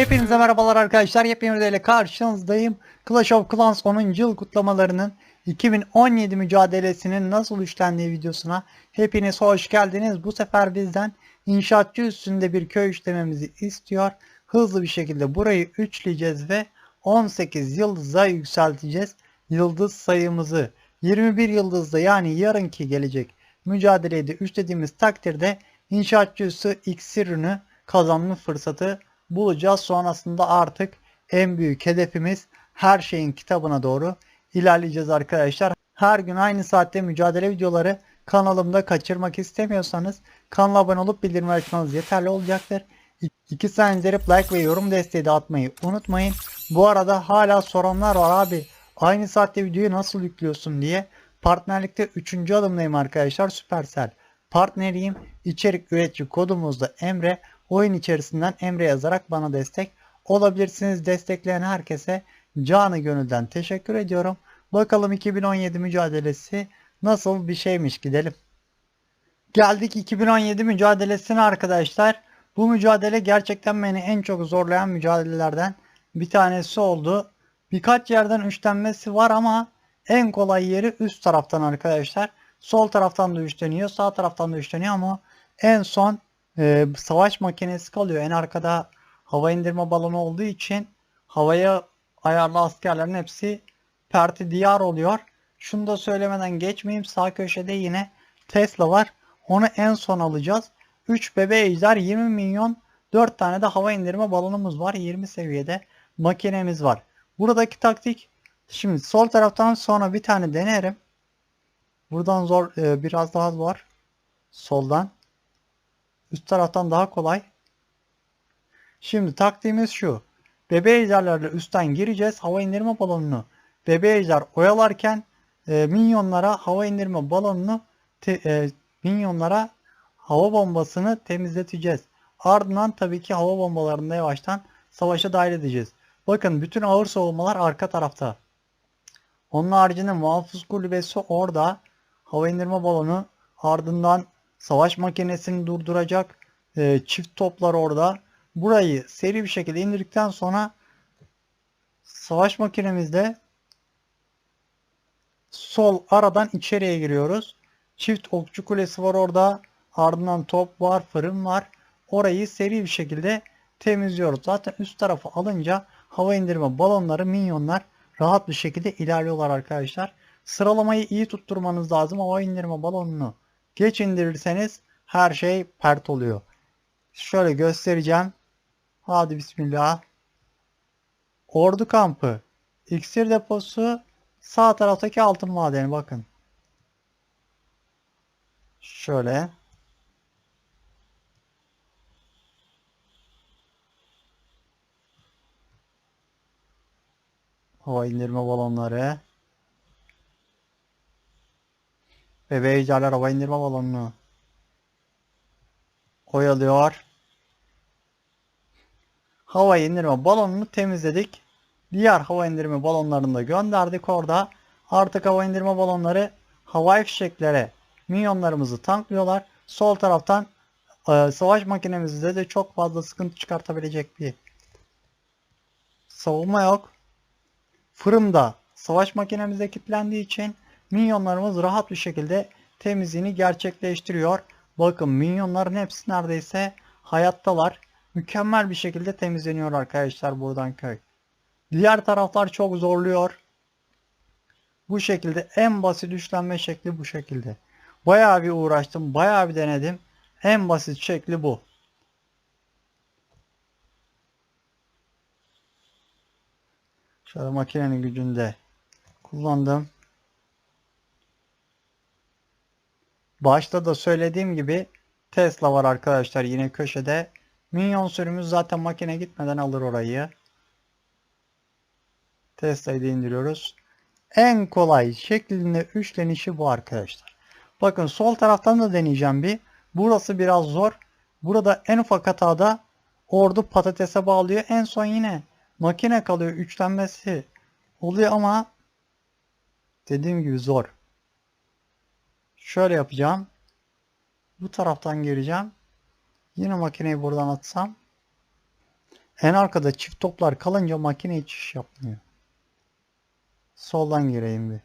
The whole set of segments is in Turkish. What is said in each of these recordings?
Hepinize merhabalar arkadaşlar. Yepyeni ile karşınızdayım. Clash of Clans 10. yıl kutlamalarının 2017 mücadelesinin nasıl işlendiği videosuna hepiniz hoş geldiniz. Bu sefer bizden inşaatçı üstünde bir köy işlememizi istiyor. Hızlı bir şekilde burayı üçleyeceğiz ve 18 yıldıza yükselteceğiz. Yıldız sayımızı 21 yıldızda yani yarınki gelecek mücadeleyi de takdirde inşaatçı üssü iksirini kazanma fırsatı bulacağız. Sonrasında artık en büyük hedefimiz her şeyin kitabına doğru ilerleyeceğiz arkadaşlar. Her gün aynı saatte mücadele videoları kanalımda kaçırmak istemiyorsanız kanala abone olup bildirim açmanız yeterli olacaktır. İki saniye izleyip like ve yorum desteği de atmayı unutmayın. Bu arada hala soranlar var abi aynı saatte videoyu nasıl yüklüyorsun diye. Partnerlikte 3. adımdayım arkadaşlar Supercell. Partneriyim. İçerik üretici kodumuzda Emre. Oyun içerisinden Emre yazarak bana destek olabilirsiniz. Destekleyen herkese canı gönülden teşekkür ediyorum. Bakalım 2017 mücadelesi nasıl bir şeymiş gidelim. Geldik 2017 mücadelesine arkadaşlar. Bu mücadele gerçekten beni en çok zorlayan mücadelelerden bir tanesi oldu. Birkaç yerden üçlenmesi var ama en kolay yeri üst taraftan arkadaşlar. Sol taraftan da üçleniyor, sağ taraftan da üçleniyor ama en son e, savaş makinesi kalıyor. En arkada hava indirme balonu olduğu için havaya ayarlı askerlerin hepsi perti diyar oluyor. Şunu da söylemeden geçmeyeyim. Sağ köşede yine Tesla var. Onu en son alacağız. 3 bebe ejder 20 milyon 4 tane de hava indirme balonumuz var. 20 seviyede makinemiz var. Buradaki taktik şimdi sol taraftan sonra bir tane denerim. Buradan zor e, biraz daha zor. Soldan. Üst taraftan daha kolay. Şimdi taktiğimiz şu. Bebe ejderlerle üstten gireceğiz. Hava indirme balonunu bebe ejder oyalarken e, minyonlara hava indirme balonunu te- e, minyonlara hava bombasını temizleteceğiz. Ardından tabii ki hava bombalarını yavaştan savaşa dahil edeceğiz. Bakın bütün ağır savunmalar arka tarafta. Onun haricinde muhafız kulübesi orada. Hava indirme balonu ardından savaş makinesini durduracak e, çift toplar orada. Burayı seri bir şekilde indirdikten sonra savaş makinemizde sol aradan içeriye giriyoruz. Çift okçu kulesi var orada. Ardından top var, fırın var. Orayı seri bir şekilde temizliyoruz. Zaten üst tarafı alınca hava indirme balonları, minyonlar rahat bir şekilde ilerliyorlar arkadaşlar. Sıralamayı iyi tutturmanız lazım. Hava indirme balonunu geç indirirseniz her şey pert oluyor. Şöyle göstereceğim. Hadi bismillah. Ordu kampı. İksir deposu sağ taraftaki altın madeni bakın. Şöyle. Hava indirme balonları. Bebe ejderler hava indirme balonunu oyalıyor. Hava indirme balonunu temizledik. Diğer hava indirme balonlarını da gönderdik orada. Artık hava indirme balonları havai fişeklere minyonlarımızı tanklıyorlar. Sol taraftan e, savaş makinemizde de çok fazla sıkıntı çıkartabilecek bir savunma yok. Fırında savaş makinemizde kilitlendiği için minyonlarımız rahat bir şekilde temizliğini gerçekleştiriyor. Bakın minyonların hepsi neredeyse hayattalar. Mükemmel bir şekilde temizleniyor arkadaşlar buradan köy. Diğer taraflar çok zorluyor. Bu şekilde en basit üçlenme şekli bu şekilde. Bayağı bir uğraştım, bayağı bir denedim. En basit şekli bu. Şöyle makinenin gücünde kullandım. Başta da söylediğim gibi Tesla var arkadaşlar yine köşede. Minyon sürümümüz zaten makine gitmeden alır orayı. Tesla'yı indiriyoruz. En kolay şeklinde üçlenişi bu arkadaşlar. Bakın sol taraftan da deneyeceğim bir. Burası biraz zor. Burada en ufak hatada ordu patatese bağlıyor. En son yine makine kalıyor. Üçlenmesi oluyor ama dediğim gibi zor. Şöyle yapacağım. Bu taraftan gireceğim. Yine makineyi buradan atsam. En arkada çift toplar kalınca makine hiç iş yapmıyor. Soldan gireyim bir.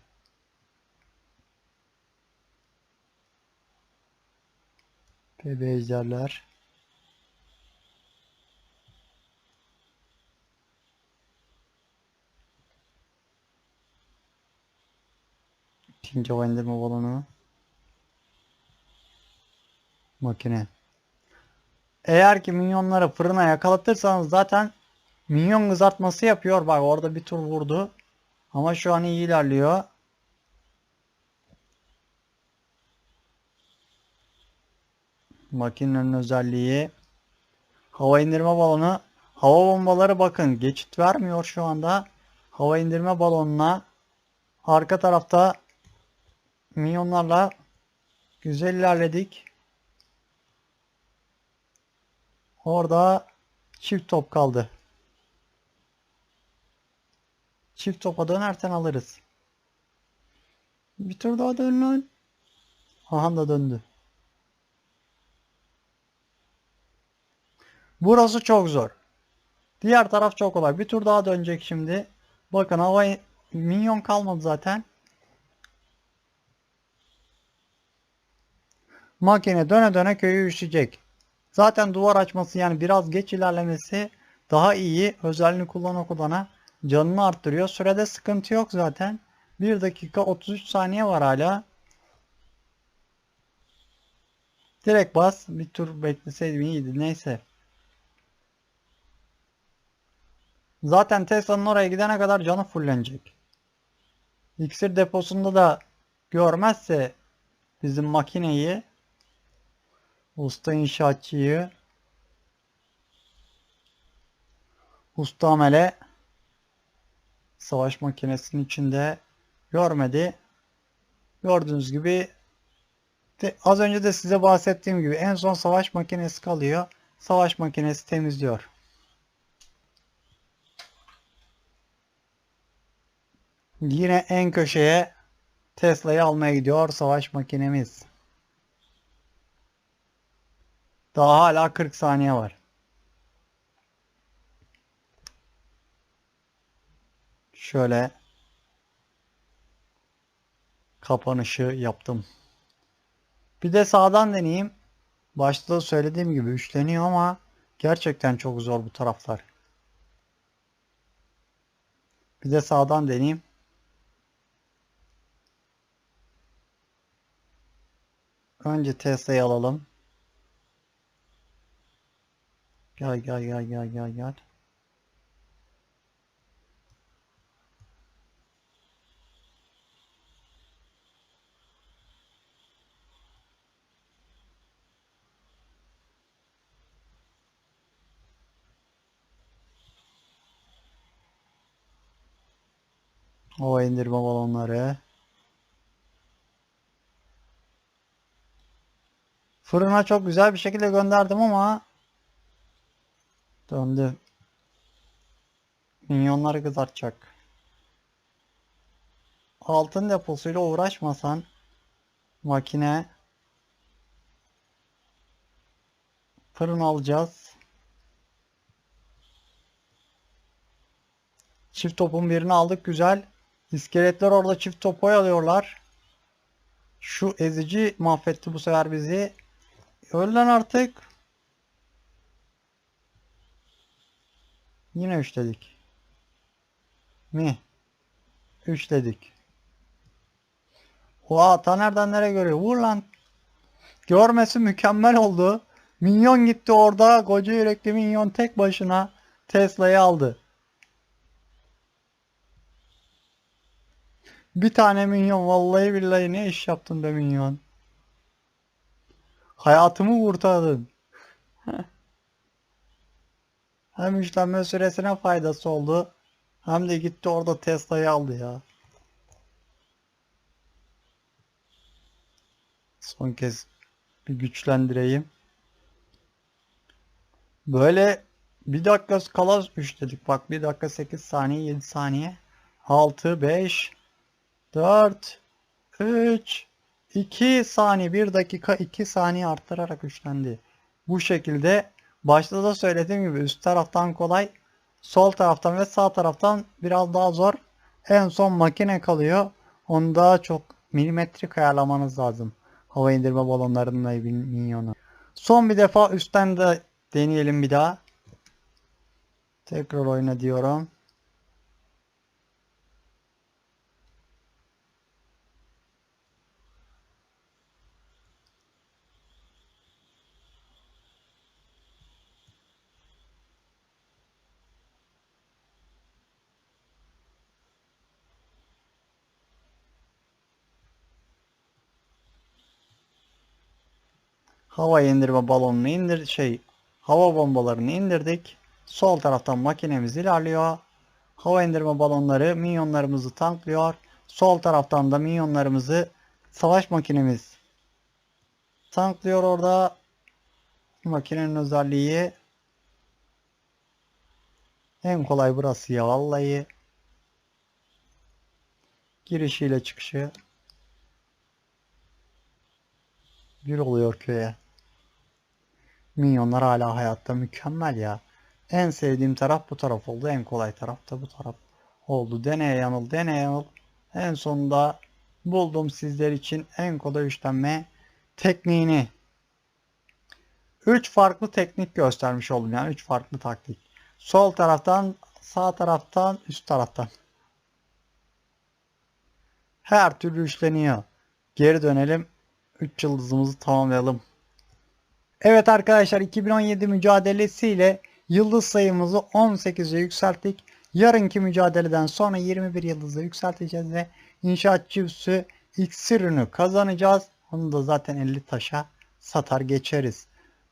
PB ejderler. İkinci hava indirme balonu. Makine. Eğer ki minyonları fırına yakalatırsanız zaten minyon kızartması yapıyor. Bak orada bir tur vurdu. Ama şu an iyi ilerliyor. Makinenin özelliği hava indirme balonu hava bombaları bakın geçit vermiyor şu anda. Hava indirme balonuna arka tarafta minyonlarla güzel ilerledik. Orada çift top kaldı. Çift topa dönersen alırız. Bir tur daha dön lan. Aha da döndü. Burası çok zor. Diğer taraf çok kolay. Bir tur daha dönecek şimdi. Bakın hava minyon kalmadı zaten. Makine döne döne köyü üşüyecek. Zaten duvar açması yani biraz geç ilerlemesi daha iyi. Özelliğini kullana kullana canını arttırıyor. Sürede sıkıntı yok zaten. 1 dakika 33 saniye var hala. Direkt bas. Bir tur bekleseydim iyiydi. Neyse. Zaten Tesla'nın oraya gidene kadar canı fullenecek. İksir deposunda da görmezse bizim makineyi usta inşaatçıyı usta amele savaş makinesinin içinde görmedi. Gördüğünüz gibi de, az önce de size bahsettiğim gibi en son savaş makinesi kalıyor. Savaş makinesi temizliyor. Yine en köşeye Tesla'yı almaya gidiyor savaş makinemiz. Daha hala 40 saniye var. Şöyle kapanışı yaptım. Bir de sağdan deneyeyim. Başta da söylediğim gibi üçleniyor ama gerçekten çok zor bu taraflar. Bir de sağdan deneyeyim. Önce Tesla'yı alalım. Gel gel gel gel gel gel. Hava indirme balonları. Fırına çok güzel bir şekilde gönderdim ama döndü. Minyonları kızartacak. Altın deposuyla uğraşmasan makine fırın alacağız. Çift topun birini aldık güzel. İskeletler orada çift top alıyorlar. Şu ezici mahvetti bu sefer bizi. Öl artık. Yine üçledik. Mi? Üçledik. Oha ta nereden nereye görüyor? Vur lan. Görmesi mükemmel oldu. Minyon gitti orada. Koca yürekli minyon tek başına Tesla'yı aldı. Bir tane minyon vallahi billahi ne iş yaptın be minyon. Hayatımı kurtardın. Hem işlenme süresine faydası oldu. Hem de gitti orada Tesla'yı aldı ya. Son kez bir güçlendireyim. Böyle bir dakika kala 3 dedik. Bak bir dakika 8 saniye 7 saniye. 6 5 4 3 2 saniye 1 dakika 2 saniye arttırarak güçlendi. Bu şekilde başta da söylediğim gibi üst taraftan kolay sol taraftan ve sağ taraftan biraz daha zor. En son makine kalıyor. Onu daha çok milimetrik ayarlamanız lazım. Hava indirme balonlarının ve minyonu. Son bir defa üstten de deneyelim bir daha. Tekrar oyna diyorum. Hava indirme balonunu indir şey hava bombalarını indirdik. Sol taraftan makinemiz ilerliyor. Hava indirme balonları minyonlarımızı tanklıyor. Sol taraftan da minyonlarımızı savaş makinemiz tanklıyor orada. Makinenin özelliği en kolay burası ya vallahi. Girişiyle çıkışı bir oluyor köye. Minyonlar hala hayatta mükemmel ya. En sevdiğim taraf bu taraf oldu. En kolay taraf da bu taraf oldu. Deneye yanıl, deneye yanıl. En sonunda buldum sizler için en kolay işlenme tekniğini. 3 farklı teknik göstermiş oldum yani 3 farklı taktik. Sol taraftan, sağ taraftan, üst taraftan. Her türlü işleniyor. Geri dönelim. 3 yıldızımızı tamamlayalım. Evet arkadaşlar 2017 mücadelesiyle yıldız sayımızı 18'e yükselttik. Yarınki mücadeleden sonra 21 yıldıza yükselteceğiz ve inşaatçı üssü iksirini kazanacağız. Onu da zaten 50 taşa satar geçeriz.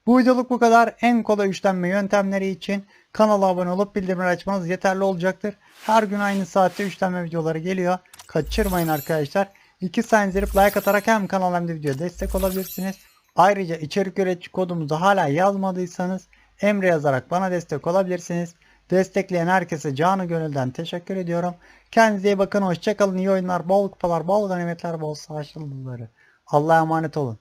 Bu videoluk bu kadar. En kolay üçlenme yöntemleri için kanala abone olup bildirimleri açmanız yeterli olacaktır. Her gün aynı saatte üçlenme videoları geliyor. Kaçırmayın arkadaşlar. 2 saniye like atarak hem kanala hem de videoya destek olabilirsiniz. Ayrıca içerik üretici kodumuzu hala yazmadıysanız Emre yazarak bana destek olabilirsiniz. Destekleyen herkese canı gönülden teşekkür ediyorum. Kendinize iyi bakın. Hoşçakalın. İyi oyunlar, bol kupalar, bol ganimetler, bol savaş yıldızları. Allah'a emanet olun.